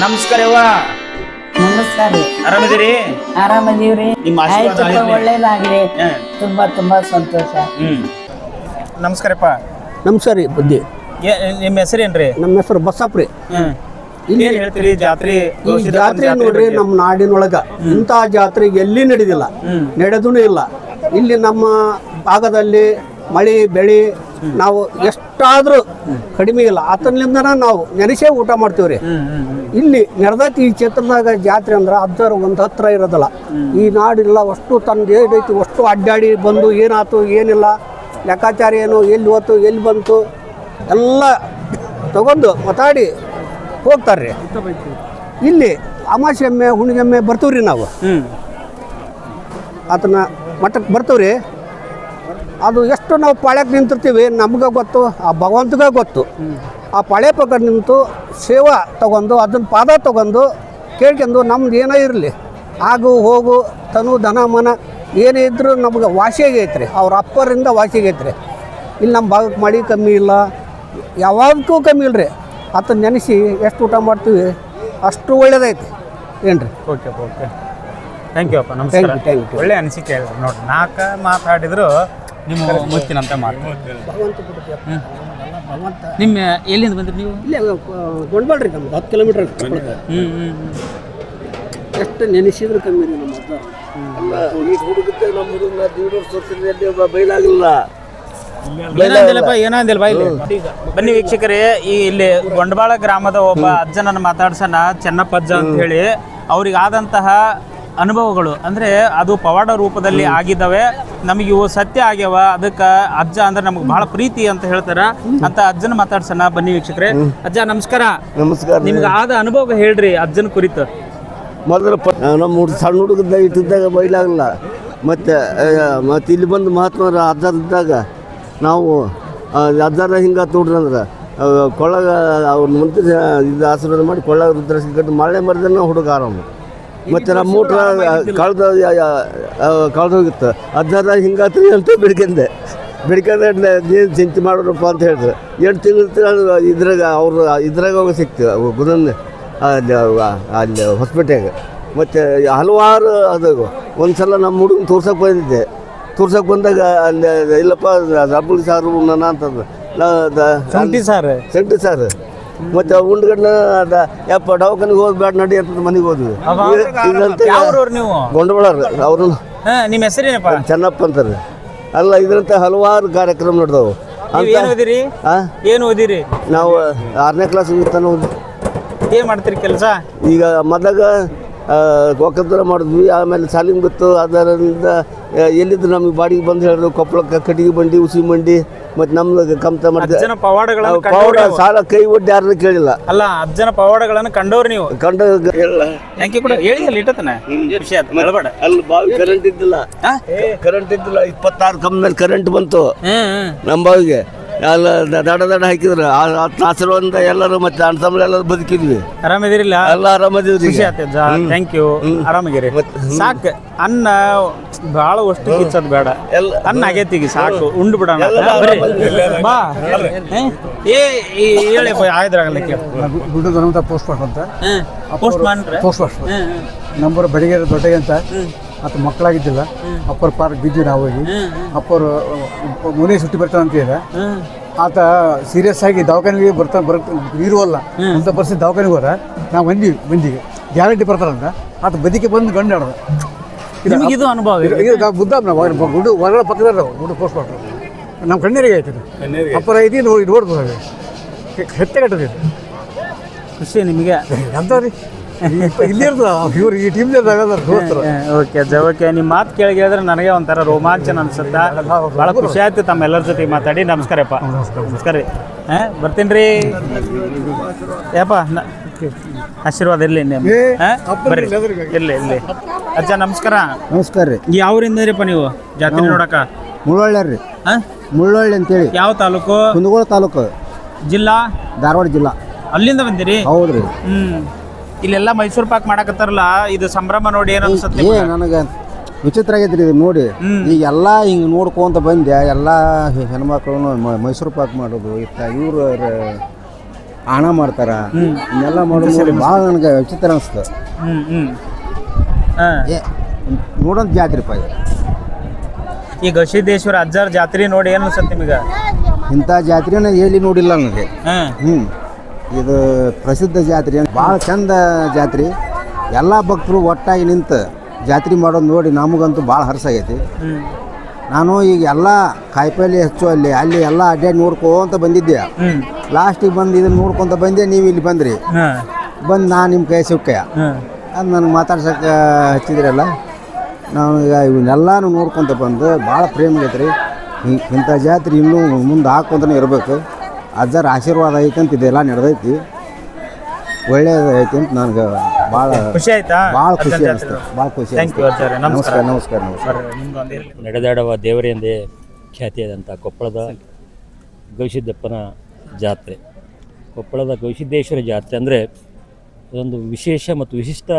ನಮಸ್ಕಾರ ಯವ್ವ ನಮಸ್ಕಾರ. ರೀ ಆರಾಮದೀವ್ರಿ? ನಿಮ್ಮ ಆಶೀರ್ವಾದ. ಒಳ್ಳೇದಾಗ್ಲಿ. ಹ. ತುಂಬಾ ತುಂಬಾ ಸಂತೋಷ. ಹ್ಮ್. ನಮಸ್ಕಾರಪ್ಪ. ನಮಸ್ಕಾರ ರೀ ಬುದ್ಧಿ. ಏ- ನಿಮ್ಮ ಹೆಸರೇನ್ರಿ? ನಮ್ಮ ಹೆಸರು ಬಸಪ್ರಿ ರೀ. ಹ್ಮ್. ಏನ್ ಹೇಳ್ತೀರಿ? ಜಾತ್ರೆ ಈ ಜಾತ್ರೆ ನೋಡ್ರಿ ನಮ್ಮ ನಾಡಿನೊಳಗ. ಇಂಥ ಜಾತ್ರೆ ಎಲ್ಲಿ ನಡೆದಿಲ್ಲ. ನಡೆದೂ ಇಲ್ಲ. ಇಲ್ಲಿ ನಮ್ಮ ಭಾಗದಲ್ಲಿ ಮಳೆ ಬೆಳೆ ನಾವು ಎಷ್ಟಾದ್ರೂ ಕಡಿಮೆ ಇಲ್ಲ. ಆತನಿಂದ ನಾವು ನೆನೆಸೇ ಊಟ ಮಾಡ್ತೀವಿ ರೀ ಇಲ್ಲಿ ನಡೆದೈತಿ ಈ ಕ್ಷೇತ್ರದಾಗ ಜಾತ್ರೆ ಅಂದ್ರೆ ಅದರ ಒಂದು ಹತ್ರ ಇರೋದಿಲ್ಲ. ಈ ನಾಡಿಲ್ಲ ಅಷ್ಟು ತನ್ನ ಏನೈತಿ ಅಷ್ಟು ಅಡ್ಡಾಡಿ ಬಂದು ಏನಾಯ್ತು ಏನಿಲ್ಲ. ಲೆಕ್ಕಾಚಾರ ಏನು ಎಲ್ಲಿ ಹೋತು ಎಲ್ಲಿ ಬಂತು ಎಲ್ಲ ತಗೊಂಡು ಮಾತಾಡಿ ಹೋಗ್ತಾರೆ ಇಲ್ಲಿ ಅಮಾಸೆಮ್ಮೆ ಹುಣ್ಣಿಗೆಮ್ಮೆ ಬರ್ತೀವ್ರಿ ನಾವು. ಆತನ ಮಟ್ಟಕ್ಕೆ ಮಠಕ್ಕೆ ಬರ್ತೀವ್ರಿ. ಅದು ಎಷ್ಟು ನಾವು ಪಾಳ್ಯಕ್ಕೆ ನಿಂತಿರ್ತೀವಿ ನಮ್ಗೆ ಗೊತ್ತು ಆ ಭಗವಂತಗೆ ಗೊತ್ತು. ಆ ಪಾಳೆ ಪಕ್ಕ ನಿಂತು ಸೇವಾ ತಗೊಂಡು ಅದನ್ನ ಪಾದ ತಗೊಂಡು ಕೇಳ್ಕೊಂಡು ನಮ್ದು ಏನೇ ಇರಲಿ. ಆಗು ಹೋಗು ತನು ದನ ಮನ ಏನೇ ಇದ್ದರೂ ನಮ್ಗೆ ವಾಸಿಯಾಗಿ ಐತ್ರಿ ಅವ್ರ ಅಪ್ಪರಿಂದ ವಾಸಿಯಾಗಿ ಐತ್ರಿ ಇಲ್ಲಿ ನಮ್ಮ ಭಾಗಕ್ಕೆ ಮಳೆ ಕಮ್ಮಿ ಇಲ್ಲ. ಯಾವಾಗಕ್ಕೂ ಕಮ್ಮಿ ಇಲ್ರಿ. ಅದನ್ನ ನೆನೆಸಿ ಎಷ್ಟು ಊಟ ಮಾಡ್ತೀವಿ ಅಷ್ಟು ಒಳ್ಳೇದೈತಿ. ಏನ್ರಿ? ಓಕೆ ಓಕೆ ಥ್ಯಾಂಕ್ ಯು ಅಪ್ಪ ನಮಸ್ಕಾರ. ಒಳ್ಳೆ ಅನಿಸಿಕೆ ನಾಲ್ಕು ನಾಲ್ಕ ಮಾತಾಡಿದ್ರು ನಿಮ್ಮ ಮುತ್ತಿನಂತ ಮಾತು ನಿಮ್ಮ ಎಲ್ಲಿಂದ ಬಂದ್ರಿ ನೀವು? ಇಲ್ಲೇ ದೊಡ್ಡಬಳ್ರಿ ನಮ್ದು ಹತ್ತು ಕಿಲೋಮೀಟರ್ ಹ್ಮ್ ಹ್ಞೂ ಹ್ಞೂ ಎಷ್ಟು ನೆನೆಸಿದ್ರು ಕಮ್ಮಿ ರೀ ನಮ್ಮ ಹತ್ರ ಏನಂದಿಲ್ಲಪ್ಪ ಏನಂದಿಲ್ಲ ಬಾ ಇಲ್ಲಿ. ಬನ್ನಿ ವೀಕ್ಷಕರೇ ಈ ಇಲ್ಲಿ ಗೊಂಡಬಾಳ ಗ್ರಾಮದ ಒಬ್ಬ ಅಜ್ಜನನ್ನು ಮಾತಾಡ್ಸೋಣ ಚೆನ್ನಪ್ಪ ಅಜ್ಜ ಅಂತ ಹೇಳಿ. ಅವ್ರಿಗೆ ಆದಂತಹ ಅನುಭವಗಳು ಅಂದ್ರೆ ಅದು ಪವಾಡ ರೂಪದಲ್ಲಿ ಆಗಿದ್ದಾವೆ. ನಮಗೆ ಇವು ಸತ್ಯ ಆಗ್ಯಾವ ಅದಕ್ಕೆ ಅಜ್ಜ ಅಂದ್ರೆ ನಮಗೆ ಬಹಳ ಪ್ರೀತಿ ಅಂತ ಹೇಳ್ತಾರ. ಅಂತ ಅಜ್ಜನ ಮಾತಾಡ್ಸೋಣ ಬನ್ನಿ ವೀಕ್ಷಕರೇ. ಅಜ್ಜ ನಮಸ್ಕಾರ. ನಮಸ್ಕಾರ ನಿಮ್ಗೆ ಆದ ಅನುಭವ ಹೇಳ್ರಿ ಅಜ್ಜನ ಕುರಿತು. ಮೊದಲು ನಮ್ಮ ಸಣ್ಣ ಹುಡುಗದ ಇಟ್ಟಿದ್ದಾಗ ಬೈಲಾಗಲ್ಲ ಮತ್ತು ಮತ್ತು ಇಲ್ಲಿ ಬಂದು ಮಹಾತ್ಮರ ಅಜ್ಜರಿದ್ದಾಗ ನಾವು ಅಜ್ಜಾರ ಹಿಂಗೆ ತೋಡ್ರಂದ್ರೆ ಕೊಳ್ಳಗ ಅವ್ರ ಮುಂದೆ ಇದು ಆಶೀರ್ವಾದ ಮಾಡಿ ಕೊಳ್ಳಾಗ ರುದ್ರ ಸಿಗ್ಕೊಂಡು ಮಳೆ ಮರದನ್ನ ಹುಡುಗ ಆರಾಮ. ಮತ್ತು ನಮ್ಮ ಊಟ ಕಳ್ದ ಕಳೆದೋಗಿತ್ತು ಅದನ್ನ ಹಿಂಗಾತ್ರಿ ಅಂತ ಬೆಳಿಗ್ಗೆಂದೆ ಬೆಳಿಗ್ಗೆ ನೀನು ಚಿಂತೆ ಮಾಡೋರಪ್ಪ ಅಂತ ಹೇಳಿದ್ರು. ಎಂಟು ತಿಂಗಳು ಇದ್ರಾಗ ಅವ್ರು ಇದ್ರಾಗ ಹೋಗಿ ಸಿಕ್ತೀವಿ ಗುದನ್ ಅಲ್ಲಿ ಅಲ್ಲಿ ಹೊಸಪೇಟೆಗೆ ಮತ್ತು ಹಲವಾರು ಅದು ಒಂದು ಸಲ ನಮ್ಮ ಹುಡುಗನ ತೋರ್ಸಕ್ಕೆ ಬಂದಿದ್ದೆ. ತೋರ್ಸಕ್ಕೆ ಬಂದಾಗ ಅಲ್ಲಿ ಇಲ್ಲಪ್ಪ ರಬ್ಬುಳಿ ಸಾರು ನನ್ನ ಅಂತಂದು ಸಂಟಿ ಸಾರು. ಸಂಟಿ ಸಾರು. ಮತ್ತು ಉಂಡ್ಗಡ್ನ ಅದ ಯಪ್ಪ ದವಾಖಾನಿಗೆ ಹೋಗ್ಬೇಡ ನಡಿ ಅಂತ ಮನೆಗೆ ಹೋದ್ವಿ. ಇದಂತ ನೀವು? ಗೊಂಡಬಳಾರ ಅವರು ನಿಮ್ಮ ಹೆಸರೇನಪ್ಪ? ಚೆನ್ನಪ್ಪ ಅಂತಾರೆ. ಅಲ್ಲ ಇದ್ರಂತ ಹಲವಾರು ಕಾರ್ಯಕ್ರಮ ನಡೆದವು. ನೀವು ಏನು ಓದಿರಿ? ಏನು ಓದಿರಿ? ನಾವು ಆರನೇ ಕ್ಲಾಸ್ ತನಕ ಓದಿ ಏನ್ ಮಾಡ್ತೀರಿ ಕೆಲಸ? ಈಗ ಮೊದಲಾಗ ಒಕ್ಕಲ್ತನ ಮಾಡಿದ್ವಿ. ಆಮೇಲೆ ಸಾಲಿಂಗ್ ಬಿತ್ತು. ಅದರಿಂದ ಎಲ್ಲಿದ್ರು ಎಲ್ಲಿದ್ದು ನಮಗೆ ಬಾಡಿಗೆ ಬಂದು ಹೇಳಿದ್ರು ಕೊಪ್ಪಳಕ್ಕೆ ಕಟ್ಟಿಗೆ ಬಂಡಿ ಉಸಿ ಮಂಡಿ ಮತ್ತು ನಮ್ದು ಕಮ್ತ ಮಾಡಿದ ಪವಾಡಗಳನ್ನು ಪವಾಡ ಸಾಲ ಕೈ ಒಡ್ಡಿ ಯಾರನ್ನ ಕೇಳಿಲ್ಲ. ಅಲ್ಲ ಅಜ್ಜನ ಪವಾಡಗಳನ್ನು ಕಂಡವ್ರು ನೀವು? ಕಂಡ ಯಾಕೆ ಕೂಡ ಹೇಳಿ ಅಲ್ಲಿ ಇಟ್ಟತನ? ವಿಷಯ ಅಲ್ಲಿ ಬಾವಿ ಕರೆಂಟ್ ಇದ್ದಿಲ್ಲ. ಕರೆಂಟ್ ಇದ್ದಿಲ್ಲ ಇಪ್ಪತ್ತಾರು ಮೇಲೆ ಕರೆಂಟ್ ಬಂತು. ನಮ್ಮ ಬಾವಿಗೆ. ಎಲ್ಲ ದ- ದಡ ದಡ ಹಾಕಿದ್ರು. ಆಶ್ರಮದಿಂದ ಎಲ್ಲರೂ ಮತ್ತೆ ಅಣ್ಣ ತಮ್ಮ ಎಲ್ಲರೂ ಬದುಕಿದ್ವಿ. ಆರಾಮಿದಿರಿಲ್ಲ ಎಲ್ಲ ಆರಾಮದಿವ್ರಿ ಖುಷಿ ಅಜ್ಜ ಥ್ಯಾಂಕ್ ಯು ಆರಾಮಾಗಿರಿ ಸಾಕು. ಅನ್ನ ಬಹಳ ಅಷ್ಟು ಕಿಚ್ಚದ್ ಬೇಡ. ಎಲ್ಲ ಅನ್ನ ಆಗೈತಿ ಈಗ ಸಾಕು. ಉಂಡು ಬಿಡೋಣ. ಬರ್ರಿ ಬಾ. ಏ ಏ, ಹೇಳಿಪ್ಪ ಆಯ್ದ್ರಾಗಲಿಕ್ಕೆ. ಗುಡ್ಡದ ಹನುಮಂತ ಪೋಸ್ಟ್ ಮಾಸ್ಟ್ ಅಂತ ಪೋಸ್ಟ್ ಮಾಡ್ರೆ ಪೋಸ್ಟ್ ಮಾಸ್ಟ್ ನಂಬರ್ ಬೆಳಿಗ್ಗೆ ದೊಡ್ಡಗೆ ಅಂತ. ಮತ್ತು ಮಕ್ಕಳಾಗಿದ್ದಿಲ್ಲ. ಅಪ್ಪರ ಪಾರ್ಕ್ ಬಿದ್ವಿ ನಾವು ಹೋಗಿ. ಅಪ್ಪರು ಮನೆ ಸುಟ್ಟಿ ಬರ್ತಾನೆ ಅಂತ ಹೇಳಿದ. ಆತ ಸೀರಿಯಸ್ ಆಗಿ ದವಾಖಾನೆಗೆ ಬರ್ತಾ ಬರ್ ಇರುವಲ್ಲ ಅಂತ ಪರಿಸ್ಥಿತಿ ದವಾಖಾನೆಗೆ ಹೋದ ನಾವು ಬಂದಿವಿ ಬಂದಿಗೆ ಗ್ಯಾರಂಟಿ ಬರ್ತಾರಂತ ಆತ ಬದಿಕೆ ಬಂದು ಗಂಡು ಆಡ್ದ. ನಿಮಗೆ ಇದು ಅನುಭವ ಇದೆ? ಬುದ್ಧ ನಾವು ಗುಡ್ಡು ಹೊರಗಡೆ ಪಕ್ಕದ ಗುಡ್ಡು ಪೋಸ್ಟ್ ಮಾಡ್ರು ನಮ್ಮ ಕಣ್ಣೀರಿಗೆ ಆಯ್ತು ಇದು. ಅಪ್ಪರ ಐತಿ ನೋಡಿ ನೋಡ್ಬೋದು ಹೆತ್ತ ಹೆತ್ತೆ ಕಟ್ಟದಿದೆ ಖುಷಿ ನಿಮಗೆ. ಎಂತ ರೀ ಇಲ್ಲಿ ಇವ್ರು ಈ ಟೀಮ್ ದೋಸ್ತರು. ಓಕೆ ಅಜ್ಜ ಓಕೆ ನಿಮ್ಮ ಮಾತು ಕೇಳಿ ಹೇಳಿದ್ರೆ ನನಗೆ ಒಂಥರ ರೋಮಾಂಚನ ಅನ್ಸುತ್ತೆ? ಭಾಳ ಖುಷಿ ಆಯ್ತು ತಮ್ಮೆಲ್ಲರ ಜೊತೆ ಮಾತಾಡಿ. ನಮಸ್ಕಾರಪ್ಪ ನಮಸ್ಕಾರ. ರೀ. ಹಾಂ ಬರ್ತೀನಿ ರೀ ಯಪ್ಪ ನ- ಆಶೀರ್ವಾದ ಇರಲಿ ನಿಮ್ಮ ಬರ್ರಿ. ಇರಲಿ ಇರಲಿ. ಅಜ್ಜ ನಮಸ್ಕಾರ. ನಮಸ್ಕಾರ ರೀ. ಯಾವ್ರಿಂದ ರೀಪ್ಪ ನೀವು? ಜಾತ್ರೆ ನೋಡಕ? ಮುಳ್ಳೊಳ್ಳೆ ರೀ. ಹಾಂ ಮುಳ್ಳೊಳ್ಳೆ ಅಂತೇಳಿ. ಯಾವ ತಾಲೂಕು? ಕುಂದಗೋಳ ತಾಲೂಕು. ಜಿಲ್ಲಾ? ಧಾರವಾಡ ಜಿಲ್ಲಾ. ಅಲ್ಲಿಂದ ಬಂದಿರಿ? ಹೌದ್ರಿ. ಹ್ಮ್. ಇಲ್ಲೆಲ್ಲ ಮೈಸೂರು ಪಾಕ್ ಮಾಡಕತ್ತಾರಲ್ಲ ಇದು ಸಂಭ್ರಮ ನೋಡಿ ಏನ್ ಅನ್ಸುತ್ತೆ ಏ ನನಗೆ ವಿಚಿತ್ರ ಆಗೈತ್ರಿ ಇದು ನೋಡಿ. ಈಗ ಎಲ್ಲ ಹಿಂಗೆ ನೋಡ್ಕೊಂತ ಬಂದೆ ಎಲ್ಲ ಹೆಣ್ಮಕ್ಳು ಮೈಸೂರು ಪಾಕ್ ಮಾಡೋದು ಇತ್ತ ಇವರು ಹಣ ಮಾಡ್ತಾರ ಇನ್ನೆಲ್ಲ ಮಾಡೋದು ಭಾಳ ನನಗೆ ವಿಚಿತ್ರ ಅನಿಸ್ತು ನೋಡೋದು ಜಾತ್ರೆ ಪಾ ಇದು. ಈ ಗವಿಸಿದ್ದೇಶ್ವರ ಅಜ್ಜಾರ್ ಜಾತ್ರೆ ನೋಡಿ ಏನು ಅನ್ಸುತ್ತೆ ನಿಮಗೆ? ಇಂಥ ಜಾತ್ರೆನ ಎಲ್ಲಿ ನೋಡಿಲ್ಲ ನನಗೆ. ಹ್ಞೂ ಇದು ಪ್ರಸಿದ್ಧ ಜಾತ್ರೆ ಭಾಳ ಚಂದ ಜಾತ್ರೆ. ಎಲ್ಲ ಭಕ್ತರು ಒಟ್ಟಾಗಿ ನಿಂತು ಜಾತ್ರೆ ಮಾಡೋದು ನೋಡಿ ನಮಗಂತೂ ಭಾಳ ಹರ್ಸಾಗೈತಿ ನಾನು ಈಗ ಎಲ್ಲ ಕಾಯಿಪಲ್ಲೆ ಹೆಚ್ಚು ಅಲ್ಲಿ ಅಲ್ಲಿ ಎಲ್ಲ ಅಡ್ಡಾಡಿ ನೋಡ್ಕೊಂತ ಬಂದಿದ್ದೆ. ಲಾಸ್ಟಿಗೆ ಬಂದು ಇದನ್ನ ನೋಡ್ಕೊಂತ ಬಂದೆ ನೀವು ಇಲ್ಲಿ ಬಂದ್ರಿ. ಬಂದು ನಾನು ನಿಮ್ಮ ಕೈ ಸಿಕ್ಕಯ್ಯ. ಅದು ನನಗೆ ಮಾತಾಡ್ಸಕ್ಕೆ ಹಚ್ಚಿದ್ರಲ್ಲ. ನಾನು ಈಗ ಇವನ್ನೆಲ್ಲಾನು ನೋಡ್ಕೊಂತ ಬಂದು ಭಾಳ ಪ್ರೇಮ ಆಗೈತೆ ರೀ ಇಂಥ ಜಾತ್ರೆ ಇನ್ನೂ ಮುಂದೆ ಹಾಕೊಂತನೇ ಇರಬೇಕು. ಅಜ್ಜರ ಆಶೀರ್ವಾದ ಐತೆ ಅಂತ ಇದೆಲ್ಲ ನಡೆದೈತಿ. ಒಳ್ಳೇದು ಐತೆ ಅಂತ ನನಗೆ ಭಾಳ ಖುಷಿ ಆಯ್ತಾ? ಭಾಳ ಖುಷಿ ಅನಿಸ್ತು. ಭಾಳ ಖುಷಿ ಆಯ್ತು. ನಮಸ್ಕಾರ. ನಮಸ್ಕಾರ ನಮಸ್ಕಾರ. ನಡೆದಾಡುವ ದೇವರೆಂದೇ ಎಂದೇ ಖ್ಯಾತಿಯಾದಂಥ ಕೊಪ್ಪಳದ ಗವಿಸಿದ್ದಪ್ಪನ ಜಾತ್ರೆ. ಕೊಪ್ಪಳದ ಗವಿಸಿದ್ದೇಶ್ವರ ಜಾತ್ರೆ ಅಂದರೆ ಅದೊಂದು ವಿಶೇಷ ಮತ್ತು ವಿಶಿಷ್ಟ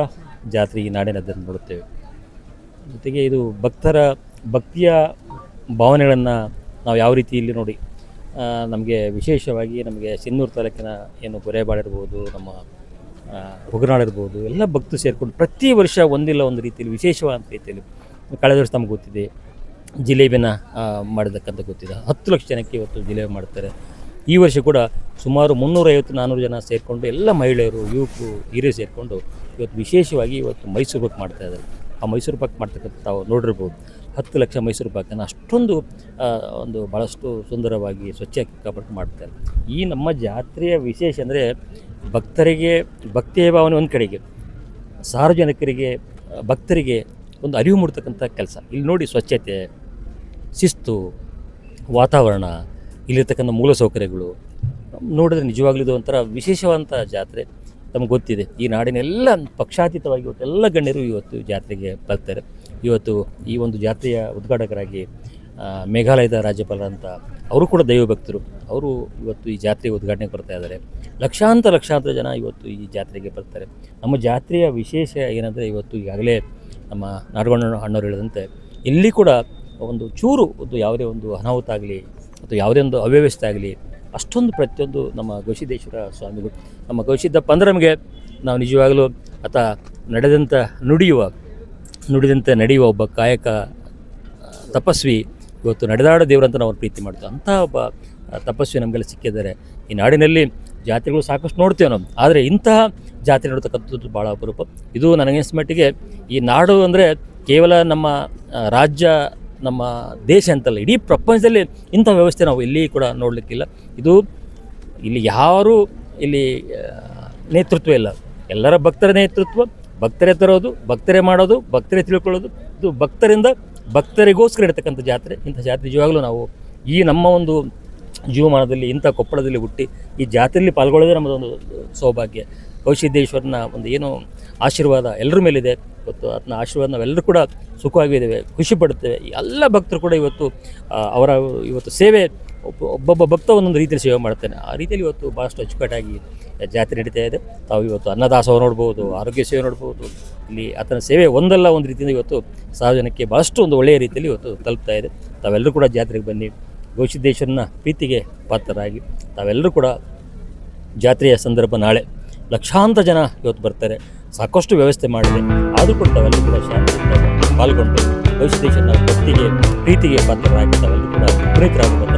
ಜಾತ್ರೆ ಈ ನಾಡಿನದನ್ನು ನೋಡುತ್ತೇವೆ. ಜೊತೆಗೆ ಇದು ಭಕ್ತರ ಭಕ್ತಿಯ ಭಾವನೆಗಳನ್ನು ನಾವು ಯಾವ ರೀತಿ ಇಲ್ಲಿ ನೋಡಿ ನಮಗೆ ವಿಶೇಷವಾಗಿ ನಮಗೆ ಸಿನ್ನೂರು ತಾಲೂಕಿನ ಏನು ಗೊರೆಬಾಳಿರ್ಬೋದು ನಮ್ಮ ಹೊಗನಾಳಿರ್ಬೋದು ಎಲ್ಲ ಭಕ್ತರು ಸೇರಿಕೊಂಡು ಪ್ರತಿ ವರ್ಷ ಒಂದಿಲ್ಲ ಒಂದು ರೀತಿಯಲ್ಲಿ ವಿಶೇಷವಾದ ರೀತಿಯಲ್ಲಿ ಕಳೆದ ವರ್ಷ ನಮ್ಗೆ ಗೊತ್ತಿದೆ. ಜಿಲೇಬಿನ ಮಾಡಿದಕ್ಕಂಥ ಗೊತ್ತಿದೆ. ಹತ್ತು ಲಕ್ಷ ಜನಕ್ಕೆ ಇವತ್ತು ಜಿಲೇಬಿ ಮಾಡ್ತಾರೆ. ಈ ವರ್ಷ ಕೂಡ ಸುಮಾರು ಮುನ್ನೂರೈವತ್ತು ನಾನ್ನೂರು ಜನ ಸೇರಿಕೊಂಡು ಎಲ್ಲ ಮಹಿಳೆಯರು, ಯುವಕರು, ಹಿರಿಯರು ಸೇರಿಕೊಂಡು ಇವತ್ತು ವಿಶೇಷವಾಗಿ ಇವತ್ತು ಮೈಸೂರು ಪಾಕ್ ಮಾಡ್ತಾ ಇದ್ದಾರೆ. ಆ ಮೈಸೂರು ಪಾಕ್ ಮಾಡ್ತಕ್ಕಂಥ ತಾವು ನೋಡಿರ್ಬೋದು. ಹತ್ತು ಲಕ್ಷ ಮೈಸೂರು ಪಾಕನ್ನು ಅಷ್ಟೊಂದು ಒಂದು ಭಾಳಷ್ಟು ಸುಂದರವಾಗಿ, ಸ್ವಚ್ಛವಾಗಿ ಕಾಪಾಡ್ಕೊಂಡು ಮಾಡ್ತಾರೆ. ಈ ನಮ್ಮ ಜಾತ್ರೆಯ ವಿಶೇಷ ಅಂದರೆ ಭಕ್ತರಿಗೆ, ಭಕ್ತಿಯ ಭಾವನೆ ಒಂದು ಕಡೆಗೆ, ಸಾರ್ವಜನಿಕರಿಗೆ, ಭಕ್ತರಿಗೆ ಒಂದು ಅರಿವು ಮೂಡ್ತಕ್ಕಂಥ ಕೆಲಸ. ಇಲ್ಲಿ ನೋಡಿ ಸ್ವಚ್ಛತೆ, ಶಿಸ್ತು, ವಾತಾವರಣ, ಇಲ್ಲಿರ್ತಕ್ಕಂಥ ಮೂಲಸೌಕರ್ಯಗಳು ನೋಡಿದ್ರೆ ನಿಜವಾಗ್ಲೂ ಇದು ಒಂಥರ ವಿಶೇಷವಾದಂಥ ಜಾತ್ರೆ ನಮ್ಗೆ ಗೊತ್ತಿದೆ. ಈ ನಾಡಿನ ಎಲ್ಲ ಪಕ್ಷಾತೀತವಾಗಿ ಇವತ್ತು ಎಲ್ಲ ಗಣ್ಯರು ಇವತ್ತು ಜಾತ್ರೆಗೆ ಬರ್ತಾರೆ. ಇವತ್ತು ಈ ಒಂದು ಜಾತ್ರೆಯ ಉದ್ಘಾಟಕರಾಗಿ ಮೇಘಾಲಯದ ರಾಜ್ಯಪಾಲರಂತ ಅವರು ಕೂಡ ದೈವ ಭಕ್ತರು. ಅವರು ಇವತ್ತು ಈ ಜಾತ್ರೆಯ ಉದ್ಘಾಟನೆಗೆ ಬರ್ತಾ ಇದ್ದಾರೆ. ಲಕ್ಷಾಂತರ ಲಕ್ಷಾಂತರ ಜನ ಇವತ್ತು ಈ ಜಾತ್ರೆಗೆ ಬರ್ತಾರೆ. ನಮ್ಮ ಜಾತ್ರೆಯ ವಿಶೇಷ ಏನಂದರೆ ಇವತ್ತು ಈಗಾಗಲೇ ನಮ್ಮ ನಾಡಗಣ್ಣ ಅಣ್ಣವ್ರು ಹೇಳಿದಂತೆ, ಇಲ್ಲಿ ಕೂಡ ಒಂದು ಚೂರು ಒಂದು ಯಾವುದೇ ಒಂದು ಅನಾಹುತ ಆಗಲಿ ಅಥವಾ ಯಾವುದೇ ಒಂದು ಅವ್ಯವಸ್ಥೆ ಆಗಲಿ, ಅಷ್ಟೊಂದು ಪ್ರತಿಯೊಂದು ನಮ್ಮ ಗವಿಸಿದ್ದೇಶ್ವರ ಸ್ವಾಮಿಗಳು, ನಮ್ಮ ಗವಿಸಿದ್ದಪ್ಪ ಅಂದ್ರೆ ನಮಗೆ ನಾವು ನಿಜವಾಗಲೂ ಆತ ನಡೆದಂಥ ನುಡಿಯುವ ನುಡಿದಂತೆ ನಡೆಯುವ ಒಬ್ಬ ಕಾಯಕ, ತಪಸ್ವಿ ಇವತ್ತು ನಡೆದಾಡೋ ದೇವರಂತ ನಾವು ಪ್ರೀತಿ ಮಾಡ್ತೀವಿ. ಅಂಥ ಒಬ್ಬ ತಪಸ್ವಿ ನಮಗೆಲ್ಲ ಸಿಕ್ಕಿದ್ದಾರೆ. ಈ ನಾಡಿನಲ್ಲಿ ಜಾತ್ರೆಗಳು ಸಾಕಷ್ಟು ನೋಡ್ತೇವೆ ನಾವು. ಆದರೆ ಇಂತಹ ಜಾತ್ರೆ ನೋಡ್ತಕ್ಕಂಥದ್ದು ಭಾಳ ಅಪರೂಪ. ಇದು ನನಗನ್ನಿಸ ಮಟ್ಟಿಗೆ ಈ ನಾಡು ಅಂದರೆ ಕೇವಲ ನಮ್ಮ ರಾಜ್ಯ, ನಮ್ಮ ದೇಶ ಅಂತಲ್ಲ, ಇಡೀ ಪ್ರಪಂಚದಲ್ಲಿ ಇಂಥ ವ್ಯವಸ್ಥೆ ನಾವು ಎಲ್ಲಿ ಕೂಡ ನೋಡಲಿಕ್ಕಿಲ್ಲ. ಇದು ಇಲ್ಲಿ ಯಾರು ಇಲ್ಲಿ ನೇತೃತ್ವ ಇಲ್ಲ. ಎಲ್ಲರ ಭಕ್ತರ ನೇತೃತ್ವ ಭಕ್ತರೇ ತರೋದು, ಭಕ್ತರೇ ಮಾಡೋದು, ಭಕ್ತರೇ ತಿಳ್ಕೊಳ್ಳೋದು, ಇದು ಭಕ್ತರಿಂದ ಭಕ್ತರಿಗೋಸ್ಕರ ಇರತಕ್ಕಂಥ ಜಾತ್ರೆ. ಇಂಥ ಜಾತ್ರೆ ನಿಜವಾಗಲೂ ನಾವು ಈ ನಮ್ಮ ಒಂದು ಜೀವಮಾನದಲ್ಲಿ, ಇಂಥ ಕೊಪ್ಪಳದಲ್ಲಿ ಹುಟ್ಟಿ ಈ ಜಾತ್ರೆಯಲ್ಲಿ ಪಾಲ್ಗೊಳ್ಳೋದೇ ನಮ್ಮದೊಂದು ಸೌಭಾಗ್ಯ. ಕೌಶಿದ್ದೇಶ್ವರನ ಒಂದು ಏನು ಆಶೀರ್ವಾದ ಎಲ್ಲರ ಮೇಲಿದೆ. ಇವತ್ತು ಅದನ್ನ ಆಶೀರ್ವಾದ ನಾವೆಲ್ಲರೂ ಕೂಡ ಸುಖವಾಗಿದ್ದೇವೆ, ಖುಷಿ ಪಡುತ್ತೇವೆ. ಈ ಎಲ್ಲ ಭಕ್ತರು ಕೂಡ ಇವತ್ತು ಅವರ ಇವತ್ತು ಸೇವೆ ಒಬ್ಬ ಒಬ್ಬೊಬ್ಬ ಭಕ್ತ ಒಂದೊಂದು ರೀತಿಯಲ್ಲಿ ಸೇವೆ ಮಾಡ್ತಾನೆ ಆ ರೀತಿಯಲ್ಲಿ ಇವತ್ತು ಭಾಳಷ್ಟು ಅಚ್ಚುಕಟ್ಟಾಗಿ ಜಾತ್ರೆ ನಡೀತಾ ಇದೆ. ತಾವು ಇವತ್ತು ಅನ್ನದಾಸವ ನೋಡ್ಬೋದು, ಆರೋಗ್ಯ ಸೇವೆ ನೋಡ್ಬೋದು. ಇಲ್ಲಿ ಆತನ ಸೇವೆ ಒಂದಲ್ಲ ಒಂದು ರೀತಿಯಿಂದ ಇವತ್ತು ಸಾರ್ವಜನಿಕಕ್ಕೆ ಭಾಳಷ್ಟು ಒಂದು ಒಳ್ಳೆಯ ರೀತಿಯಲ್ಲಿ ಇವತ್ತು ತಲುಪ್ತಾ ಇದೆ. ತಾವೆಲ್ಲರೂ ಕೂಡ ಜಾತ್ರೆಗೆ ಬನ್ನಿ. ಗೌಸಿದ್ದೇಶ್ವರನ ಪ್ರೀತಿಗೆ ಪಾತ್ರರಾಗಿ ತಾವೆಲ್ಲರೂ ಕೂಡ ಜಾತ್ರೆಯ ಸಂದರ್ಭ ನಾಳೆ ಲಕ್ಷಾಂತರ ಜನ ಇವತ್ತು ಬರ್ತಾರೆ. ಸಾಕಷ್ಟು ವ್ಯವಸ್ಥೆ ಮಾಡಿದೆ. ಆದರೂ ಕೂಡ ತಾವೆಲ್ಲರೂ ಕೂಡ ಶಾಂತಿಯಿಂದ ಪಾಲ್ಗೊಂಡು ಗೌಸಿದ್ದೇಶ್ವರನ ಭಕ್ತಿಗೆ, ಪ್ರೀತಿಗೆ ಪಾತ್ರರಾಗಿ ತಾವೆಲ್ಲರೂ ಕೂಡ ಪ್ರೀತರಾಗಬೇಕು